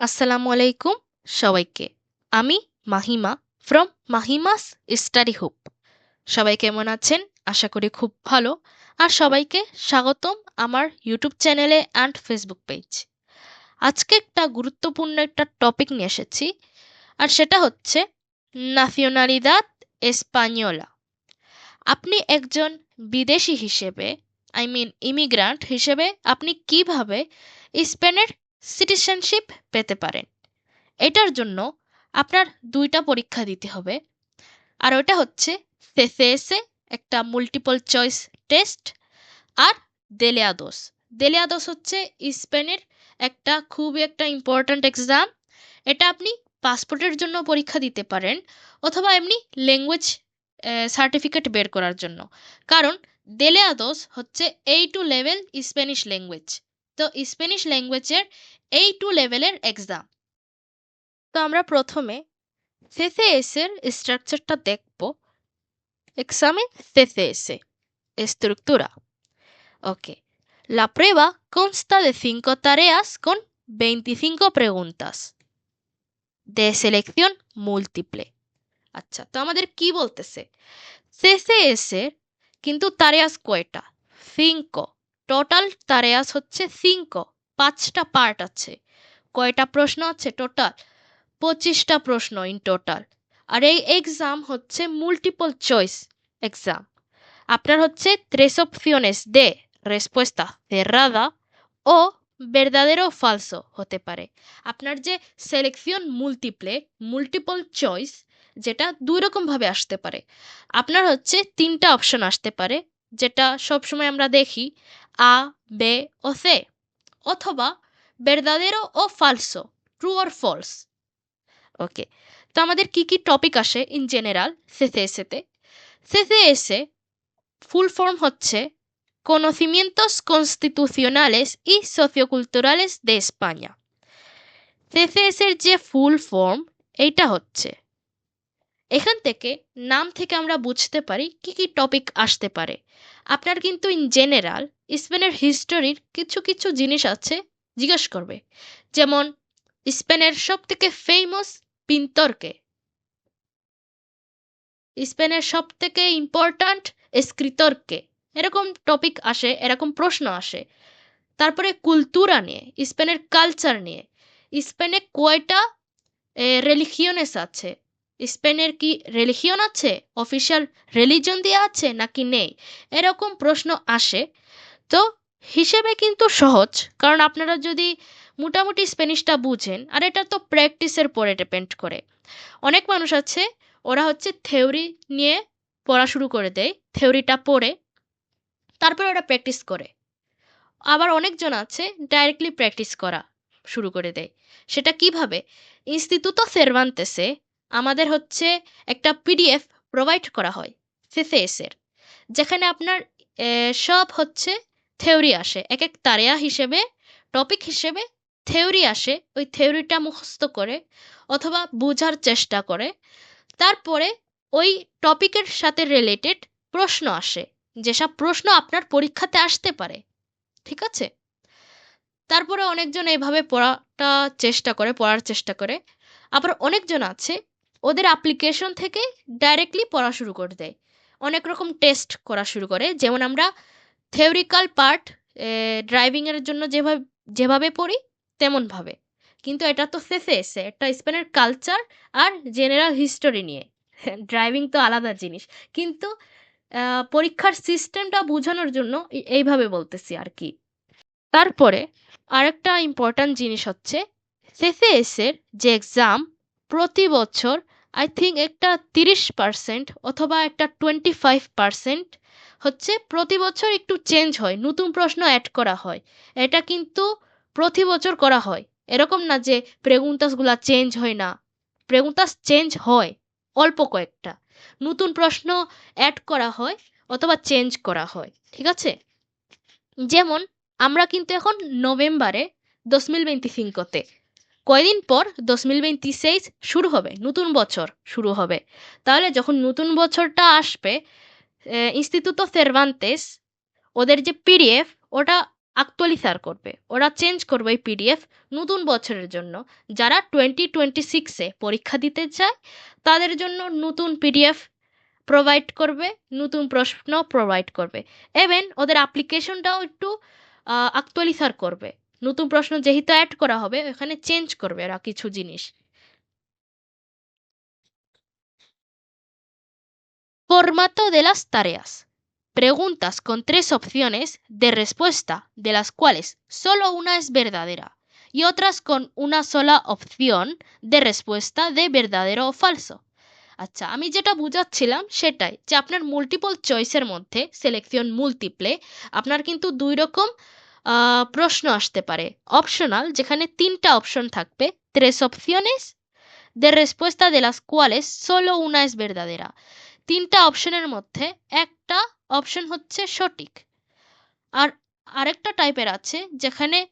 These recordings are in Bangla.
আসসালামু আলাইকুম সবাইকে। আমি Mahima from Mahima's study hub. সবাই কেমন আছেন? আশা করি খুব ভালো। আর সবাইকে স্বাগতম আমার ইউটিউব চ্যানেলে অ্যান্ড ফেসবুক পেজ আজকে একটা গুরুত্বপূর্ণ একটা টপিক নিয়ে এসেছি, আর সেটা হচ্ছে নাসিওনালিদাদ এসপানিওলা আপনি একজন বিদেশি হিসেবে আই মিন ইমিগ্রান্ট হিসেবে আপনি কীভাবে স্পেনের সিটিজেনশিপ পেতে পারেন। এটার জন্য আপনার দুইটা পরীক্ষা দিতে হবে। আর ওটা হচ্ছে সেসেএসে একটা মাল্টিপল চয়েস টেস্ট আর দেলেয়াদোস দেলেয়াদোস হচ্ছে স্পেনের একটা খুবই একটা ইম্পর্ট্যান্ট এক্সাম এটা আপনি পাসপোর্টের জন্য পরীক্ষা দিতে পারেন অথবা এমনি ল্যাঙ্গুয়েজ সার্টিফিকেট বের করার জন্য। কারণ দেলেয়াদোস হচ্ছে A two level Spanish language তো স্প্যানিশ ল্যাঙ্গুয়েজের এই টু লেভেলের এক্সাম তো আমরা প্রথমে CCS এর স্ট্রাকচারটা দেখব examen CCS estructura ok la prueba consta de cinco tareas con 25 preguntas de selección múltiple আচ্ছা তো আমাদের কি বলতেছে CCS এর কিন্তু তারেয়াস কয়টা সিঙ্কো টোটাল তারেয়াস হচ্ছে সিঙ্কো পাঁচটা পার্ট আছে। কয়টা প্রশ্ন আছে টোটাল পঁচিশটা প্রশ্ন ইন টোটাল আর এই এক্সাম হচ্ছে মাল্টিপল চয়েস এক্সাম আপনার হচ্ছে tres opciones de respuesta cerrada ও verdadero o falso হতে পারে। আপনার যে সিলেকশন মুলটিপ্লে মাল্টিপল চয়েস যেটা দুই রকমভাবে আসতে পারে। আপনার হচ্ছে তিনটা অপশন আসতে পারে, যেটা সবসময় আমরা দেখি আ বে ও সে অথবা verdadero ও ফালসো ট্রু অর ফলস ওকে তো আমাদের কি কি টপিক আসে ইন জেনারেল সিসিএসএতে সিসিএসএ ফুল ফর্ম হচ্ছে conocimientos constitucionales y socioculturales de España. CCS এর যে ফুল ফর্ম এইটা হচ্ছে এখান থেকে নাম থেকে আমরা বুঝতে পারি কি কি টপিক আসতে পারে। আপনার কিন্তু ইন জেনারেল স্পেনের হিস্টোরির কিছু কিছু জিনিস আছে জিজ্ঞেস করবে। যেমন, স্পেনের সব থেকে ফেমাস পিন্তরকে। স্পেনের সব থেকে ইম্পর্ট্যান্ট স্ক্রিতরকে এরকম টপিক আসে, এরকম প্রশ্ন আসে। তারপরে কুলতুরা নিয়ে, স্পেনের কালচার নিয়ে। স্পেনে কয়টা রেলিজিয়নেস আছে? স্পেনের কি রেলিজিয়ন আছে? অফিসিয়াল রিলিজন দিয়ে আছে নাকি নেই? এরকম প্রশ্ন আসে। তো হিসেবে কিন্তু সহজ। কারণ আপনারা যদি মোটামুটি স্প্যানিশটা বুঝেন, আর এটা তো প্র্যাকটিসের পরে ডিপেন্ড করে। অনেক মানুষ আছে, ওরা হচ্ছে থিওরি নিয়ে পড়া শুরু করে দেয় থিওরিটা পড়ে, তারপরে ওরা প্র্যাকটিস করে। আবার অনেকজন আছে ডাইরেক্টলি প্র্যাকটিস করা শুরু করে দেয়। সেটা কীভাবে? ইনস্টিটিউটো সেরভান্তেসে আমাদের হচ্ছে একটা পিডিএফ প্রোভাইড করা হয় সিসিএসের যেখানে আপনার সব হচ্ছে থিওরি আসে। এক এক তারেয়া হিসেবে টপিক হিসেবে থিওরি আসে, ওই থিওরিটা মুখস্থ করে অথবা বোঝার চেষ্টা করে। তারপরে ওই টপিকের সাথে রিলেটেড প্রশ্ন আসে, যেসব প্রশ্ন আপনার পরীক্ষাতে আসতে পারে, ঠিক আছে? তারপরে অনেকজন এইভাবে পড়াটা চেষ্টা করে, পড়ার চেষ্টা করে। আবার অনেকজন আছে, ওদের অ্যাপ্লিকেশন থেকে ডাইরেক্টলি পড়া শুরু করে দেয়। অনেক রকম টেস্ট করা শুরু করে, যেমন আমরা থিওরিক্যাল পার্ট ড্রাইভিংয়ের জন্য যেভাবে যেভাবে পড়ি তেমনভাবে কিন্তু এটা তো শেষে এসে একটা স্পেনের কালচার আর জেনারেল হিস্টোরি নিয়ে। ড্রাইভিং তো আলাদা জিনিস। কিন্তু পরীক্ষার সিস্টেমটা বোঝানোর জন্য এইভাবে বলতেছি আর কি। তারপরে আরেকটা ইম্পর্ট্যান্ট জিনিস হচ্ছে, শেষে এসের যে এক্সাম প্রতি বছর আই থিঙ্ক একটা তিরিশ পার্সেন্ট অথবা একটা টোয়েন্টি ফাইভ পার্সেন্ট হচ্ছে প্রতি বছর একটু চেঞ্জ হয়, নতুন প্রশ্ন অ্যাড করা হয়। এটা কিন্তু প্রতি বছর করা হয়। এরকম না যে প্রেগুন্তাসগুলা চেঞ্জ হয় না। প্রেগুন্তাস চেঞ্জ হয়, অল্প কয়েকটা। নতুন প্রশ্ন অ্যাড করা হয় অথবা চেঞ্জ করা হয়, ঠিক আছে? যেমন, আমরা কিন্তু এখন নভেম্বরে দশ মিল বেন্তিসিঙ্কতে কয়দিন পর দশ মিল বেন্তিসেইস শুরু হবে, নতুন বছর শুরু হবে। তাহলে যখন নতুন বছরটা আসবে ইনস্টিটিউটো সেরভান্তেস ওদের যে পিডিএফ ওটা অ্যাকচুয়ালিজার করবে। ওরা চেঞ্জ করবে এই পিডিএফ নতুন বছরের জন্য। যারা টোয়েন্টি টোয়েন্টি সিক্সে পরীক্ষা দিতে চায়, তাদের জন্য নতুন পিডিএফ প্রোভাইড করবে, নতুন প্রশ্ন প্রোভাইড করবে। এভেন ওদের অ্যাপ্লিকেশনটাও একটু অ্যাকচুয়ালিজার করবে। নতুন প্রশ্ন যেহেতু অ্যাড করা হবে, ওখানে চেঞ্জ করবে ওরা কিছু জিনিস। Formato de las tareas. Preguntas con tres opciones de respuesta, de las cuales solo una es verdadera y otras con una sola opción de respuesta de verdadero o falso. আচ্ছা আমি যেটা বুঝাচ্ছিলাম সেটাই যে আপনার মাল্টিপল চয়েসের মধ্যে সিলেকশন মুলটিপ্লে আপনার কিন্তু দুই রকম প্রশ্ন আসতে পারে অপশনাল যেখানে তিনটা অপশন থাকবে tres opciones de respuesta de las cuales solo una es verdadera তিনটা অপশনের মধ্যে একটা অপশন হচ্ছে সঠিক। আর আরেকটা টাইপের আছে যেখানে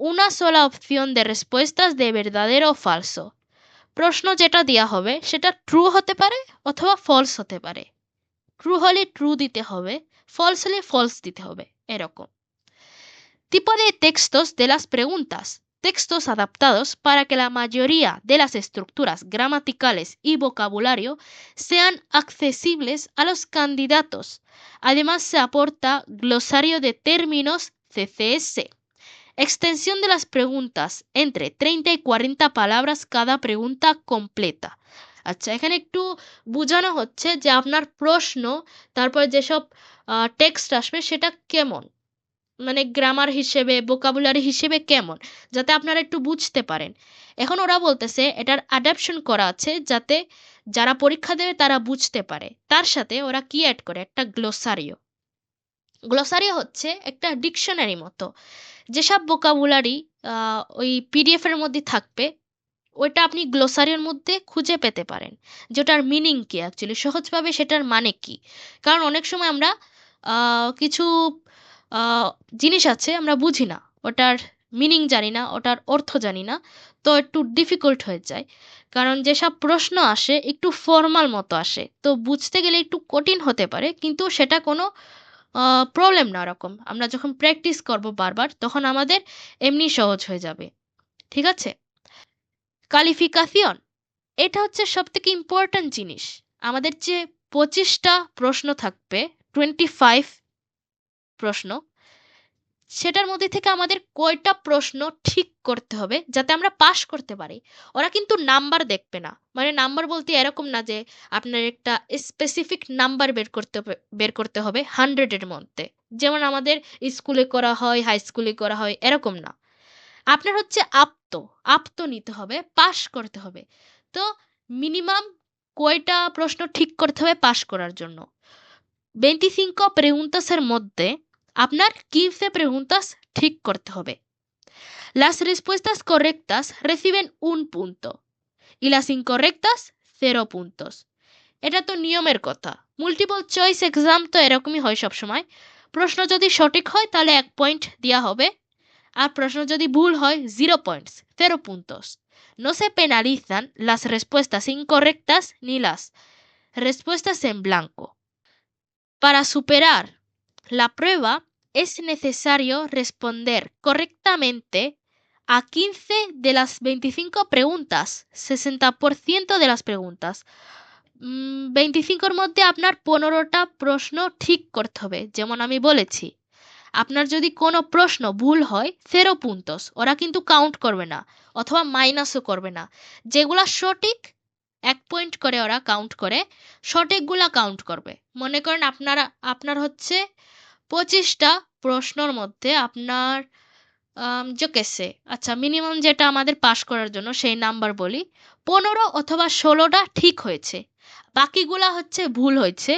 una sola opción de respuestas de verdadero o falso প্রশ্ন যেটা দেওয়া হবে সেটা ট্রু হতে পারে অথবা ফলস হতে পারে। ট্রু হলে ট্রু দিতে হবে ফলস হলে ফলস দিতে হবে, এরকম। Tipo de textos de las textos adaptados para que la mayoría de las estructuras gramaticales y vocabulario sean accesibles a los candidatos. Además se aporta glosario de términos CCS. Extensión de las preguntas entre 30 y 40 palabras cada pregunta completa. আচ্ছা এখানে একটু বোঝানো হচ্ছে যে আপনার প্রশ্ন তারপর যেসব টেক্সট আসবে সেটা কেমন মানে গ্রামার হিসেবে বোকাবুলারি হিসেবে কেমন? যাতে আপনারা একটু বুঝতে পারেন। এখন ওরা বলতেছে, এটার অ্যাডাপশন করা আছে যাতে যারা পরীক্ষা দেবে তারা বুঝতে পারে। তার সাথে ওরা কি অ্যাড করে? একটা গ্লোসারিও গ্লোসারিও হচ্ছে একটা ডিকশনারি মতো। যেসব বোকাবুলারি ওই পিডিএফ এর মধ্যে থাকবে, ওইটা আপনি গ্লোসারির মধ্যে খুঁজে পেতে পারেন। যেটার মিনিং কি অ্যাকচুয়ালি সহজভাবে সেটার মানে কি? কারণ অনেক সময় আমরা কিছু জিনিস আছে, আমরা বুঝি না। ওটার মিনিং জানি না, ওটার অর্থ জানি না। তো একটু ডিফিকাল্ট হয়ে যায়। কারণ যেসব প্রশ্ন আসে, একটু ফর্মাল মতো আসে। তো বুঝতে গেলে একটু কঠিন হতে পারে, কিন্তু সেটা কোনো প্রবলেম না ওরকম। আমরা যখন প্র্যাকটিস করব বারবার, তখন আমাদের এমনি সহজ হয়ে যাবে। ঠিক আছে? কালিফিকাশন এটা হচ্ছে সব থেকে ইম্পর্ট্যান্ট জিনিস। আমাদের যে পঁচিশটা প্রশ্ন থাকবে টোয়েন্টি ফাইভ প্রশ্ন। সেটার মধ্যে থেকে আমাদের কয়টা প্রশ্ন ঠিক করতে হবে যাতে আমরা পাশ করতে পারি। ওরা কিন্তু নাম্বার দেখবে না। মানে নাম্বার বলতে এরকম না যে আপনার একটা স্পেসিফিক নাম্বার বের করতে বের করতে হবে হান্ড্রেডের মধ্যে। যেমন আমাদের স্কুলে করা হয় হাই স্কুলে করা হয়, এরকম না। আপনার হচ্ছে আপ্ত আপ্ত নিতে হবে, পাশ করতে হবে। তো মিনিমাম কয়টা প্রশ্ন ঠিক করতে হবে পাশ করার জন্য? ভেন্টিসিঙ্কো প্রেগুন্তাসের মধ্যে আপনার কিনসে প্রেগুন্তাস ঠিক করতে হবে Las respuestas correctas reciben un punto y las incorrectas cero puntos. এটা তো নিয়মের কথা মাল্টিপল চয়েস এক্সাম তো এরকমই হয় সবসময় প্রশ্ন যদি সঠিক হয় তাহলে এক পয়েন্ট দেওয়া হবে আর প্রশ্ন যদি ভুল হয় zero points cero puntos. No se penalizan las respuestas incorrectas ni las respuestas en blanco. Para superar la prueba es necesario responder correctamente a 15 de las 25 preguntas, 60% de las preguntas. ভেন্টিসিঙ্কোর মধ্যে আপনার পনেরোটা প্রশ্ন ঠিক করতে হবে যেমন আমি বলেছি আপনার যদি কোনো প্রশ্ন ভুল হয় ফেরো পুন্তস ওরা কিন্তু কাউন্ট করবে না অথবা মাইনাসও করবে না যেগুলা সঠিক এক পয়েন্ট করে ওরা কাউন্ট করে সঠিকগুলা কাউন্ট করবে মনে করেন আপনারা আপনার হচ্ছে পঁচিশটা প্রশ্নর মধ্যে আপনার যে কেসে আচ্ছা মিনিমাম যেটা আমাদের পাশ করার জন্য সেই নাম্বার বলি। পনেরো অথবা ষোলোটা ঠিক হয়েছে, বাকিগুলা হচ্ছে ভুল হয়েছে।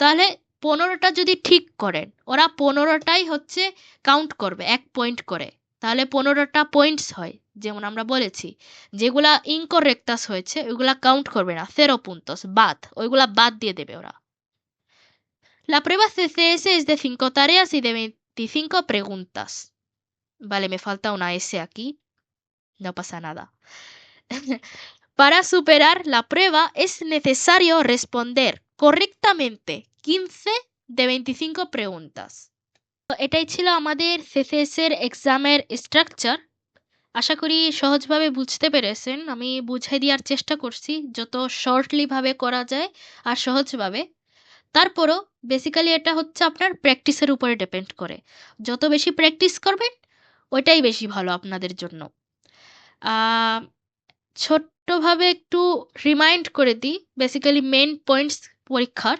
তাহলে পনেরোটা যদি ঠিক করেন, ওরা পনেরোটাই হচ্ছে কাউন্ট করবে, এক পয়েন্ট করে। তাহলে পনেরোটা পয়েন্টস হয়, যেমন আমরা বলেছি, যেগুলা ইনকরেক্টাস হয়েছে, ওইগুলা কাউন্ট করবে না সেরো পুন্তস বাদ, ওইগুলা বাদ দিয়ে দেবে ওরা। La prueba CCS es de 5 tareas y de 25 preguntas. Vale, me falta una S aquí. No pasa nada. Para superar la prueba es necesario responder correctamente 15 de 25 preguntas. এটাই ছিল আমাদের সিসিএসের এক্সামের স্ট্রাকচার আশা করি সহজভাবে বুঝতে পেরেছেন আমি বুঝাই দেওয়ার চেষ্টা করছি যত শর্টলিভাবে করা যায় আর সহজভাবে তারপরও বেসিক্যালি এটা হচ্ছে আপনার প্র্যাকটিসের উপরে ডিপেন্ড করে। যত বেশি প্র্যাকটিস করবেন, ওইটাই বেশি ভালো আপনাদের জন্য। ছোট্টভাবে একটু রিমাইন্ড করে দিই বেসিক্যালি মেন পয়েন্টস পরীক্ষার।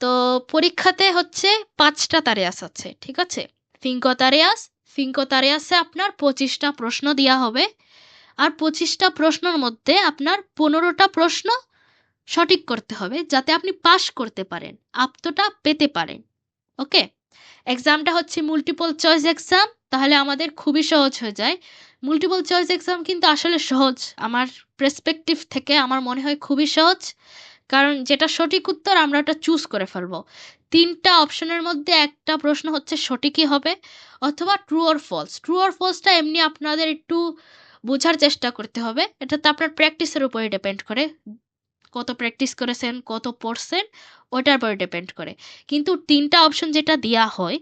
তো পরীক্ষাতে হচ্ছে পাঁচটা তারিয়াস আছে, ঠিক আছে? ফিঙ্কো তারিয়াস, ফিঙ্কো তারিয়াসে আপনার পঁচিশটা প্রশ্ন দেওয়া হবে। আর পঁচিশটা প্রশ্নর মধ্যে আপনার পনেরোটা প্রশ্ন সঠিক করতে হবে যাতে আপনি পাশ করতে পারেন, আপ্তটা পেতে পারেন, ওকে? এক্সামটা হচ্ছে মাল্টিপল চয়েস এক্সাম তাহলে আমাদের খুবই সহজ হয়ে যায়। মাল্টিপল চয়েস এক্সাম কিন্তু আসলে সহজ, আমার প্রেসপেক্টিভ থেকে আমার মনে হয় খুবই সহজ, কারণ যেটা সঠিক উত্তর আমরা ওটা চুজ করে ফেলব। তিনটা অপশনের মধ্যে একটা প্রশ্ন হচ্ছে সঠিকই হবে অথবা true or false true or ফলসটা এমনি আপনাদের একটু বোঝার চেষ্টা করতে হবে এটা তো আপনার প্র্যাকটিসের উপরে ডিপেন্ড করে। কত প্র্যাকটিস করেছেন, কত পড়ছেন, ওটার উপরে ডিপেন্ড করে। কিন্তু তিনটা অপশন যেটা দেওয়া হয়,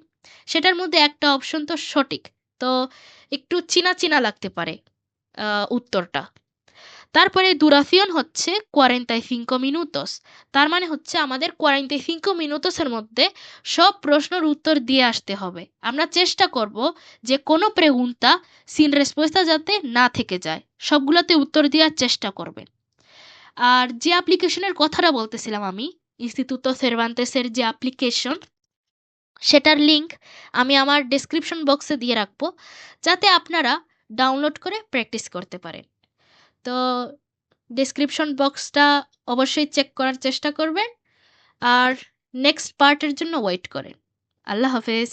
সেটার মধ্যে একটা অপশন তো সঠিক। তো একটু চিনা চিনা লাগতে পারে উত্তরটা। তারপরে দুরাফিয়ন হচ্ছে কোয়ারেন্টাই ফিঙ্কো মিনুতস তার মানে হচ্ছে আমাদের কোয়ারেন্টাই ফিঙ্কো মিনুতসের মধ্যে সব প্রশ্নের উত্তর দিয়ে আসতে হবে। আমরা চেষ্টা করব যে কোনো প্রেগুন্তা সিন রেসপোস্তা যাতে না থেকে যায়। সবগুলোতে উত্তর দেওয়ার চেষ্টা করবেন। আর যে অ্যাপ্লিকেশনের কথাটা বলতেছিলাম আমি ইনস্টিটিউটো সেরভান্তেসের যে অ্যাপ্লিকেশন সেটার লিংক আমি আমার ডেসক্রিপশন বক্সে দিয়ে রাখব, যাতে আপনারা ডাউনলোড করে প্র্যাকটিস করতে পারেন। তো ডেসক্রিপশন বক্সটা অবশ্যই চেক করার চেষ্টা করবেন, আর নেক্সট পার্টের জন্য ওয়েট করেন। আল্লাহ হাফেজ।